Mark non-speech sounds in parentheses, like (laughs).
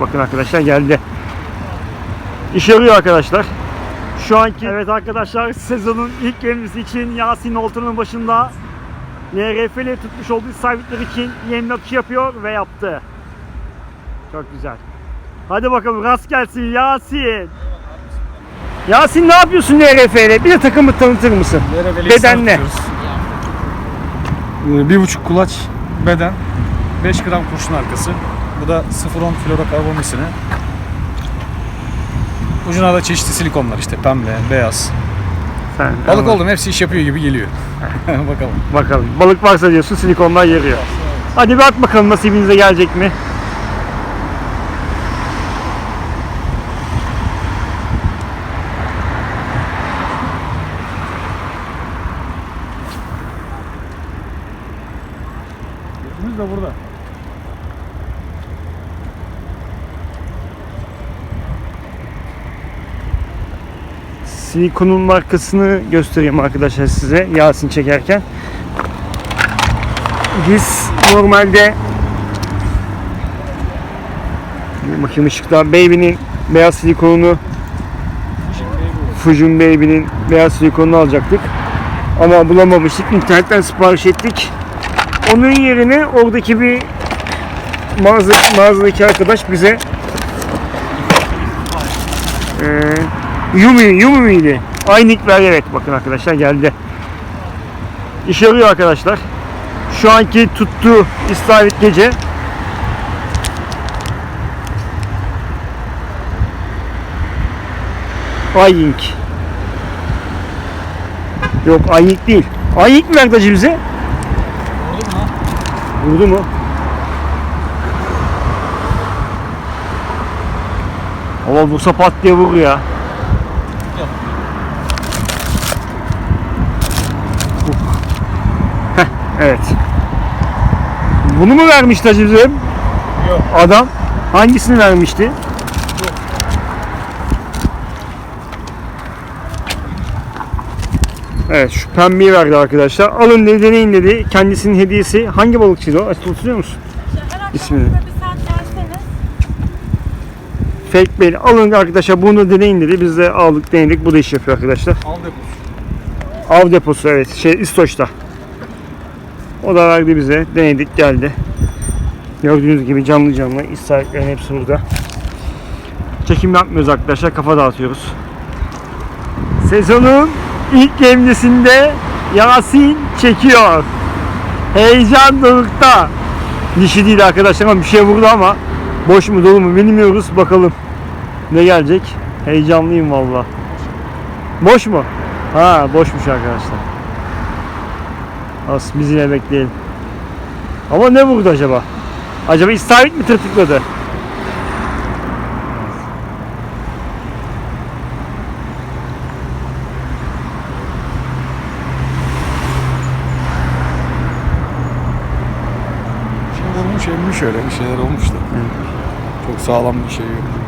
bakın arkadaşlar geldi. İşe yarıyor arkadaşlar. Şu anki evet arkadaşlar sezonun ilk gemisi için Yasin oltanın başında NRF ile tutmuş olduğu sabitler için yem atışı yapıyor ve yaptı. Çok güzel. Hadi bakalım rast gelsin Yasin. Yasin ne yapıyorsun NRF ile? Bir de takımı tanıtır mısın? Bedenle. Ee, Bir buçuk kulaç beden, 5 gram kurşun arkası. Bu da 0.10 florokarbon misini. Ucuna da çeşitli silikonlar işte pembe, beyaz. Sen, Balık ama- oldum hepsi iş yapıyor gibi geliyor. (laughs) Bakalım. Bakalım. Balık varsa diyorsun silikonlar yarıyor. Hadi bir at bakalım nasibinize gelecek mi? Götümüz de burada. Silikonun markasını göstereyim arkadaşlar size Yasin çekerken. Biz normalde bakayım ışıklar Baby'nin beyaz silikonunu Fusion Baby'nin beyaz silikonunu alacaktık. Ama bulamamıştık. İnternetten sipariş ettik. Onun yerine oradaki bir mağaza, mağazadaki arkadaş bize eee Yumi, Yumi miydi? Aynı ikler evet bakın arkadaşlar geldi. İşe yarıyor arkadaşlar. Şu anki tuttuğu istavrit gece Ayink. Yok Ayink değil. Ayink mi acı bize? Vurdu mu? Ama vursa pat diye vurur ya. Evet. Bunu mu vermişti acı bize? Yok. Adam hangisini vermişti? Evet şu pembeyi verdi arkadaşlar. Alın dedi deneyin dedi. Kendisinin hediyesi. Hangi balıkçıydı o? Hatırlıyor musun? İsmini. Fake Bey. Alın arkadaşlar bunu deneyin dedi. Biz de aldık denedik. Bu da iş yapıyor arkadaşlar. Al deposu. Av deposu evet. Şey İstoç'ta. O da verdi bize. Denedik geldi. Gördüğünüz gibi canlı canlı istavritlerin hepsi burada. Çekim yapmıyoruz arkadaşlar. Kafa dağıtıyoruz. Sezonun ilk gemlisinde Yasin çekiyor. Heyecan dorukta. Dişi değil arkadaşlar ama bir şey vurdu ama boş mu dolu mu bilmiyoruz. Bakalım ne gelecek. Heyecanlıyım valla. Boş mu? Ha boşmuş arkadaşlar. As biz yine bekleyelim. Ama ne vurdu acaba? Acaba istavrit mi tırtıkladı? Şimdi vurmuş emmiş öyle bir şeyler olmuş da. Çok sağlam bir şey yok.